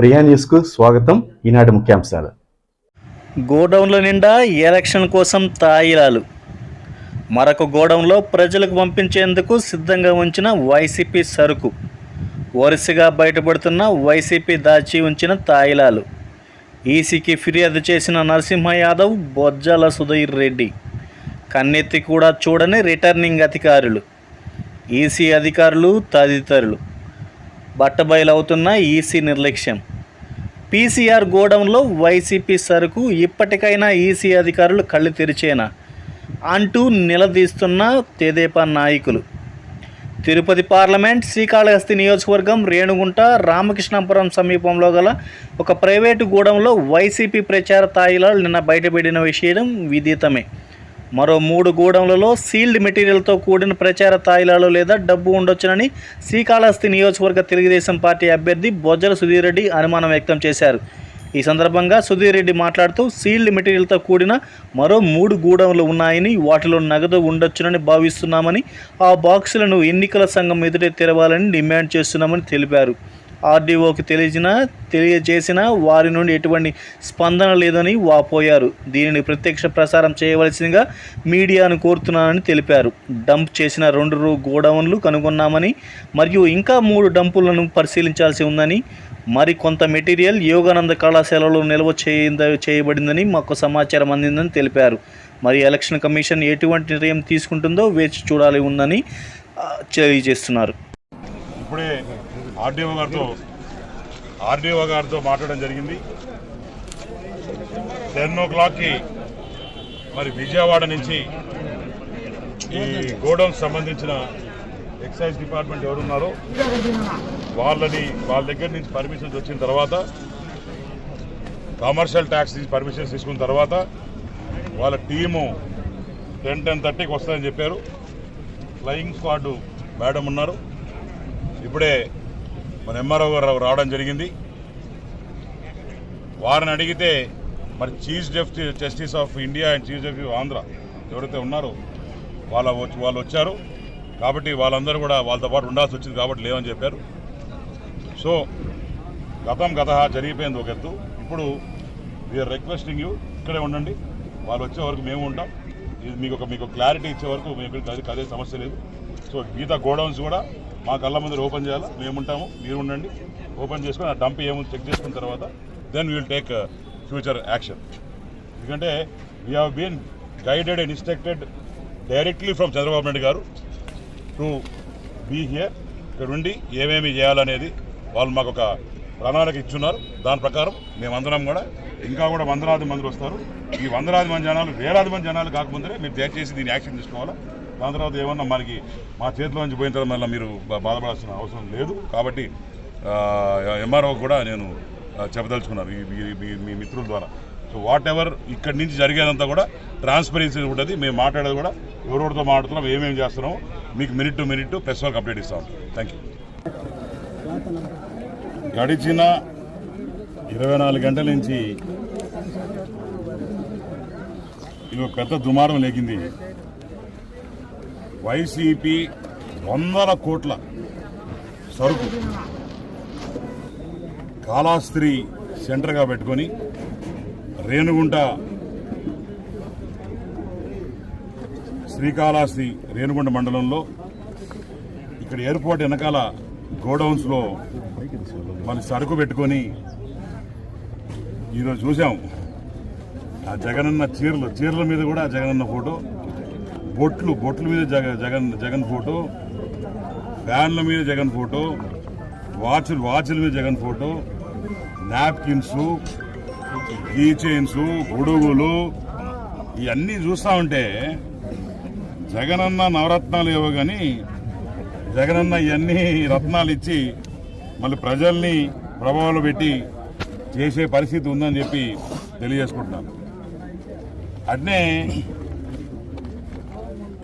ప్రియా న్యూస్కు స్వాగతం. ఈనాటి ముఖ్యాంశాలు. గోడౌన్ల నిండా ఎలక్షన్ కోసం తాయిలాలు. మరొక గోడౌన్లో ప్రజలకు పంపించేందుకు సిద్ధంగా ఉంచిన వైసీపీ సరుకు. వరుసగా బయటపడుతున్న వైసీపీ దాచి ఉంచిన తాయిలాలు. ఈసీకి ఫిర్యాదు చేసిన నరసింహ యాదవ్ బొజ్జాల సుధీర్ రెడ్డి. కన్నెత్తి కూడా చూడని రిటర్నింగ్ అధికారులు. ఈసీ అధికారులు తదితరులు. బట్టబయలవుతున్న ఈసీ నిర్లక్ష్యం. పీసీఆర్ గోడౌన్లో వైసీపీ సరుకు ఇప్పటికైనా ఈసీ అధికారులు కళ్ళు తెరిచేనా? అంటూ నిలదీస్తున్న తెదేపా నాయకులు. తిరుపతి పార్లమెంట్ శ్రీకాళహస్తి నియోజకవర్గం రేణుగుంట రామకృష్ణాపురం సమీపంలో గల ఒక ప్రైవేటు గూడెంలో వైసీపీ ప్రచార తాయిలాలు నిన్న బయటపడిన విషయం విదితమే. మరో మూడు గూడెంలలో సీల్డ్ మెటీరియల్తో కూడిన ప్రచార తాయిలాలు లేదా డబ్బు ఉండొచ్చునని శ్రీకాళహస్తి నియోజకవర్గ తెలుగుదేశం పార్టీ అభ్యర్థి బొజ్జల సుధీర్ రెడ్డి అనుమానం వ్యక్తం చేశారు. ఈ సందర్భంగా సుధీర్ రెడ్డి మాట్లాడుతూ సీల్డ్ మెటీరియల్తో కూడిన మరో మూడు గూడెంలు ఉన్నాయని వాటిలో నగదు ఉండొచ్చునని భావిస్తున్నామని ఆ బాక్సులను ఎన్నికల సంఘం ఎదుటే తెరవాలని డిమాండ్ చేస్తున్నామని తెలిపారు. ఆర్డీఓకి తెలియచిన తెలియజేసిన వారి నుండి ఎటువంటి స్పందన లేదని వాపోయారు దీనిని ప్రత్యక్ష ప్రసారం చేయవలసిందిగా మీడియాను కోరుతున్నానని తెలిపారు. డంప్ చేసిన రెండు రూ గోడౌన్లు కనుగొన్నామని మరియు ఇంకా మూడు డంపులను పరిశీలించాల్సి ఉందని మరి కొంత మెటీరియల్ యోగానంద కళాశాలలో నిల్వ చేయింద చేయబడిందని మాకు సమాచారం అందిందని తెలిపారు. మరి ఎలక్షన్ కమిషన్ ఎటువంటి నిర్ణయం తీసుకుంటుందో వేచి చూడాలి ఉందని తెలియజేస్తున్నారు. ఆర్డీఓ గారితో ఆర్డీఓ గారితో మాట్లాడడం జరిగింది. టెన్ ఓ క్లాక్కి మరి విజయవాడ నుంచి ఈ గోడౌన్ సంబంధించిన ఎక్సైజ్ డిపార్ట్మెంట్ ఎవరున్నారో వాళ్ళని వాళ్ళ దగ్గర నుంచి పర్మిషన్స్ వచ్చిన తర్వాత కమర్షియల్ ట్యాక్స్ నుంచి పర్మిషన్స్ తీసుకున్న తర్వాత వాళ్ళ టీము టెన్ టెన్ థర్టీకి వస్తుందని చెప్పారు. ఫ్లయింగ్ స్క్వాడ్ మేడం ఉన్నారు. ఇప్పుడే మన ఎంఆర్ఓ గారు రావడం జరిగింది. వారిని అడిగితే మరి chief justice justice of India and chief justice Andhra ఎవరైతే ఉన్నారో వాళ్ళ వచ్చి వాళ్ళు వచ్చారు. కాబట్టి వాళ్ళందరూ కూడా వాళ్ళతో పాటు ఉండాల్సి వచ్చింది కాబట్టి లేవని చెప్పారు. సో గతం గత జరిగిపోయింది ఒక ఎత్తు. ఇప్పుడు వీఆర్ రిక్వెస్టింగ్ యూ ఇక్కడే ఉండండి. వాళ్ళు వచ్చే వరకు మేము ఉంటాం. ఇది మీకు ఒక మీకు క్లారిటీ ఇచ్చే వరకు మేము అదే సమస్య లేదు. సో మిగతా గోడౌన్స్ కూడా మా కళ్ళ ముందు ఓపెన్ చేయాలి? మేము ఉంటాము మీరు ఉండండి ఓపెన్ చేసుకొని ఆ డంప్ ఏమో చెక్ చేసుకున్న తర్వాత then will take future action ఎందుకంటే we have been guided and instructed directly from Chandrababu Naidu garu to be here ఇక్కడ ఉండి ఏమేమి చేయాలనేది వాళ్ళు మాకు ఒక ప్రణాళిక ఇచ్చున్నారు. దాని ప్రకారం మేమందరం కూడా ఇంకా కూడా వందలాది మంది వస్తారు. ఈ వందలాది మంది జనాలు వేలాది మంది జనాలు కాకముందరే మీరు దయచేసి దీన్ని యాక్షన్ తీసుకోవాలా? దాని తర్వాత ఏమన్నా మనకి మా చేతిలో నుంచి పోయిన తర్వాత మళ్ళీ మీరు బాధపడాల్సిన అవసరం లేదు. కాబట్టి ఎంఆర్ఓ కూడా నేను చెప్పదలుచుకున్నాను మీ- మీ మిత్రుల ద్వారా. సో వాట్ ఎవర్ ఇక్కడి నుంచి జరిగేదంతా కూడా ట్రాన్స్పరెన్సీ ఉంటుంది. మేము మాట్లాడేది కూడా ఎవరెవరితో మాట్లాడుతున్నాం ఏమేమి చేస్తున్నామో మీకు మినిట్ టు మినిట్ ప్రెస్ వాళ్ళకి అప్డేట్ ఇస్తాం థ్యాంక్ యూ గడిచిన ఇరవై నాలుగు గంటల నుంచి ఇది ఒక పెద్ద దుమారం లేకింది. వైసీపీ వందల కోట్ల సరుకు కాళాస్త్రి సెంటర్గా పెట్టుకొని రేణుగుంట శ్రీకాళహస్తి రేణుగుంట మండలంలో ఇక్కడ ఎయిర్పోర్ట్ వెనకాల గోడౌన్స్లో మళ్ళీ సరుకు పెట్టుకొని ఈరోజు చూసాం ఆ జగనన్న చీరలు చీరల మీద కూడా జగనన్న ఫోటో. బొట్లు బొట్ల మీద జగ జగన్ జగన్ ఫోటో ఫ్యాన్ల మీద జగన్ ఫోటో వాచ్లు వాచ్ల మీద Jagan photo napkins key chains గొడుగులు ఇవన్నీ చూస్తూ ఉంటే జగనన్న నవరత్నాలు ఏవో కానీ జగనన్న ఇవన్నీ రత్నాలు ఇచ్చి మళ్ళీ ప్రజల్ని ప్రభావాలు పెట్టి చేసే పరిస్థితి ఉందని చెప్పి తెలియజేసుకుంటున్నాను. అట్నే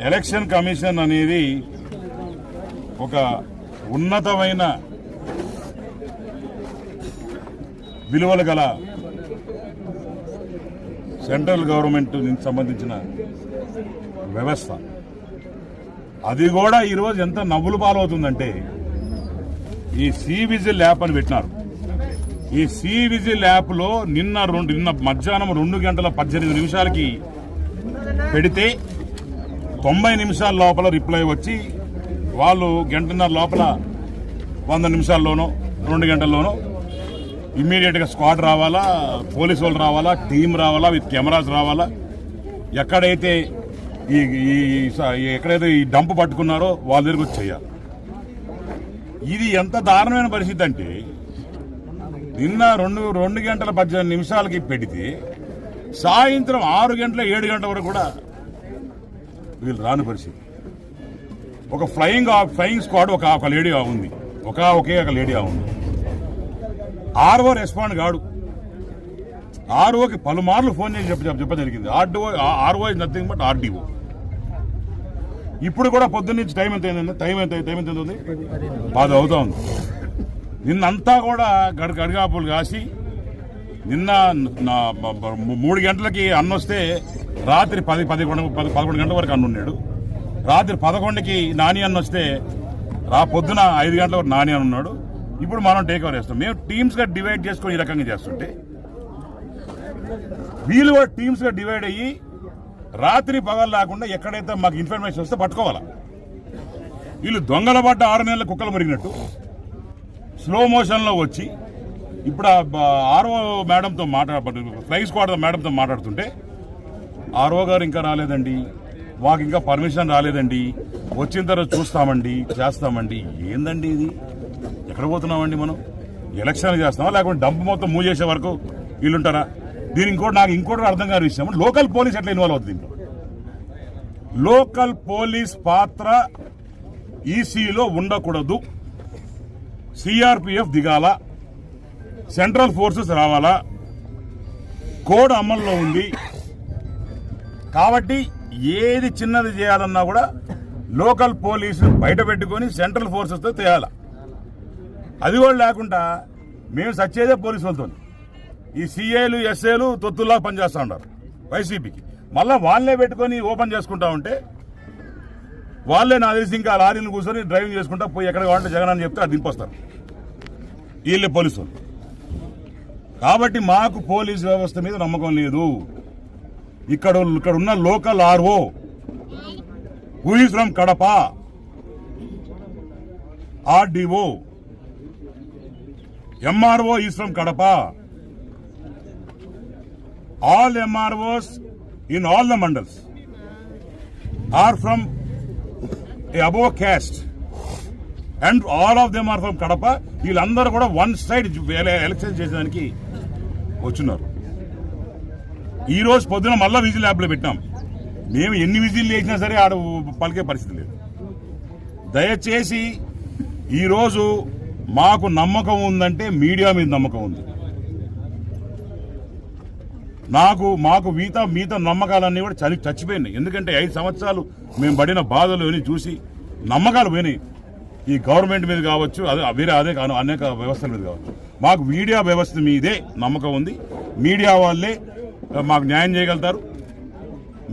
ఎలక్షన్ కమిషన్ అనేది ఒక ఉన్నతమైన విలువలు గల సెంట్రల్ గవర్నమెంట్ సంబంధించిన వ్యవస్థ. అది కూడా ఈరోజు ఎంత నవ్వులు పాలవుతుందంటే ఈ సీ విజిల్ యాప్ అని పెట్టినారు. ఈ సీ విజిల్ యాప్లో నిన్న రెండు నిన్న మధ్యాహ్నం రెండు గంటల పద్దెనిమిది నిమిషాలకి పెడితే తొంభై నిమిషాల లోపల రిప్లై వచ్చి వాళ్ళు గంటన్నర లోపల వంద నిమిషాల్లోనో రెండు గంటల్లోనో ఇమ్మీడియట్గా స్క్వాడ్ రావాలా పోలీసు వాళ్ళు రావాలా టీం రావాలా విత్ కెమెరాస్ రావాలా? ఎక్కడైతే ఈ ఈ- ఎక్కడైతే ఈ డంప్ పట్టుకున్నారో వాళ్ళ దగ్గరకు వచ్చి చేయాలి ఇది ఎంత దారుణమైన పరిస్థితి అంటే నిన్న రెండు రెండు గంటల పద్దెనిమిది నిమిషాలకి పెడితే సాయంత్రం ఆరు గంటల ఏడు గంటల వరకు కూడా వీళ్ళు రాని పరిస్థితి. ఒక ఫ్లయింగ్ ఫ్లయింగ్ స్క్వాడ్ ఒక ఒక లేడీ ఉంది. ఒక ఒకే ఒక లేడీ ఉంది. ఆర్ఓ రెస్పాండ్ కాడు. ఆర్ఓకి పలుమార్లు ఫోన్ చేసి చెప్ప చెప్ప- జరిగింది. RDO RO is nothing but RDO ఇప్పుడు కూడా పొద్దున్న నుంచి టైం ఎంత అయిందండి? టైం ఎంత టైం ఎంత ఉంది? పది అవుతా ఉంది. నిన్నంతా కూడా గడ గడిగాపులు కాసి నిన్న మూడు గంటలకి అన్న వస్తే రాత్రి పది పదకొండు పది పదకొండు గంటల వరకు అన్న ఉన్నాడు. రాత్రి పదకొండుకి నాని అన్న వస్తే రా పొద్దున ఐదు గంటల వరకు నాని అని ఉన్నాడు. ఇప్పుడు మనం టేక్ ఓవర్ చేస్తాం. మేము టీమ్స్గా డివైడ్ చేసుకొని ఈ రకంగా చేస్తుంటే వీళ్ళు కూడా టీమ్స్గా డివైడ్ అయ్యి రాత్రి పగలు లేకుండా ఎక్కడైతే మాకు ఇన్ఫర్మేషన్ వస్తే పట్టుకోవాలా? వీళ్ళు దొంగల పడ్డ ఆరు నెలల కుక్కలు మరిగినట్టు స్లో మోషన్లో వచ్చి ఇప్పుడు ఆర్ఓ మేడంతో మాట్లాడ ఫ్లై స్క్వాడ్ మేడంతో మాట్లాడుతుంటే ఆర్ఓ గారు ఇంకా రాలేదండి. మాకు ఇంకా పర్మిషన్ రాలేదండి. వచ్చిన తర్వాత చూస్తామండి చేస్తామండి. ఏందండి ఇది? ఎక్కడ పోతున్నామండి మనం? ఎలక్షన్ చేస్తామా? లేకుంటే డబ్బు మొత్తం మూవ్ చేసే వరకు వీళ్ళుంటారా? దీని ఇంకోటి నాకు ఇంకోటి అర్థం కాని విషయం. లోకల్ పోలీస్ ఎట్లా ఇన్వాల్వ్ అవుతుంది దీంట్లో? లోకల్ పోలీస్ పాత్ర ఈసీలో ఉండకూడదు. సిఆర్పిఎఫ్ దిగాల? సెంట్రల్ ఫోర్సెస్ రావాలా? కోడ్ అమల్లో ఉంది. కాబట్టి ఏది చిన్నది చేయాలన్నా కూడా లోకల్ పోలీసులు బయట పెట్టుకొని సెంట్రల్ ఫోర్సెస్తో తేయాల? అది కూడా లేకుండా మేము సచ్చేదే పోలీసులతో ఈ సిఏలు ఎస్ఏలు తొత్తుల్లా పనిచేస్తూ ఉంటారు వైసీపీకి. మళ్ళీ వాళ్ళే పెట్టుకొని ఓపెన్ చేసుకుంటా ఉంటే వాళ్ళే నా తెలిసి ఇంకా లారీలు కూర్చొని డ్రైవింగ్ చేసుకుంటా పోయి ఎక్కడ కావాలంటే జగన్ అని చెప్తే అది దింపొస్తారు. వీళ్ళే పోలీసు వాళ్ళు. కాబట్టి మాకు పోలీస్ వ్యవస్థ మీద నమ్మకం లేదు. ఇక్కడ ఇక్కడ ఉన్న local RO who from Kadapa RDO MRO is from Kadapa all MROs in all the mandals are from above caste and all of them are from Kadapa. వీళ్ళందరూ కూడా వన్ సైడ్ ఎలక్షన్ చేసేదానికి వచ్చున్నారు ఈరోజు పొద్దున మళ్ళీ విజిల్ యాప్లో పెట్టాం మేము ఎన్ని విజిల్ చేసినా సరే ఆడ పలికే పరిస్థితి లేదు. దయచేసి ఈరోజు మాకు నమ్మకం ఉందంటే మీడియా మీద నమ్మకం ఉంది. నాకు మాకు మిగతా మిగతా నమ్మకాలన్నీ కూడా చలి చచ్చిపోయినాయి. ఎందుకంటే ఐదు సంవత్సరాలు మేము పడిన బాధలు అని చూసి నమ్మకాలు పోయినాయి. ఈ గవర్నమెంట్ మీద కావచ్చు అదే వేరే అదే కాను అనేక వ్యవస్థల మీద కావచ్చు. మాకు మీడియా వ్యవస్థ మీదే నమ్మకం ఉంది. మీడియా వాళ్ళే మాకు న్యాయం చేయగలుగుతారు.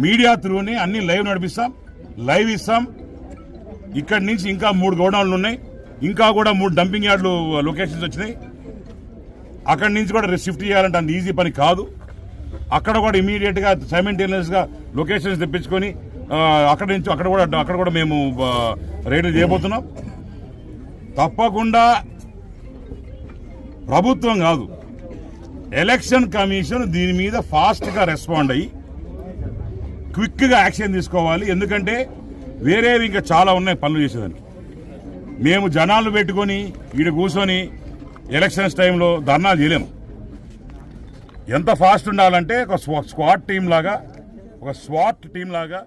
మీడియా త్రూనే అన్ని లైవ్ నడిపిస్తాం లైవ్ ఇస్తాం. ఇక్కడి నుంచి ఇంకా మూడు గోడౌన్లు ఉన్నాయి. ఇంకా కూడా మూడు డంపింగ్ యార్డ్లు లొకేషన్స్ వచ్చినాయి. అక్కడి నుంచి కూడా షిఫ్ట్ చేయాలంటే అంత ఈజీ పని కాదు. అక్కడ కూడా ఇమీడియట్గా సైమెంటేనియస్గా లొకేషన్స్ తెప్పించుకొని అక్కడి అక్కడ నుంచి అక్కడ కూడా అక్కడ కూడా మేము రైడ్లు చేయబోతున్నాం. తప్పకుండా ప్రభుత్వం కాదు ఎలక్షన్ కమిషన్ దీని మీద ఫాస్ట్గా రెస్పాండ్ అయ్యి క్విక్గా యాక్షన్ తీసుకోవాలి. ఎందుకంటే వేరేవి ఇంకా చాలా ఉన్నాయి పనులు చేసేదానికి. మేము జనాలు పెట్టుకొని ఈడ కూర్చొని ఎలక్షన్స్ టైంలో ధర్నాలు చేయలేము. ఎంత ఫాస్ట్ ఉండాలంటే ఒక స్వా- స్క్వాడ్ టీం లాగా ఒక స్వాట్ టీం లాగా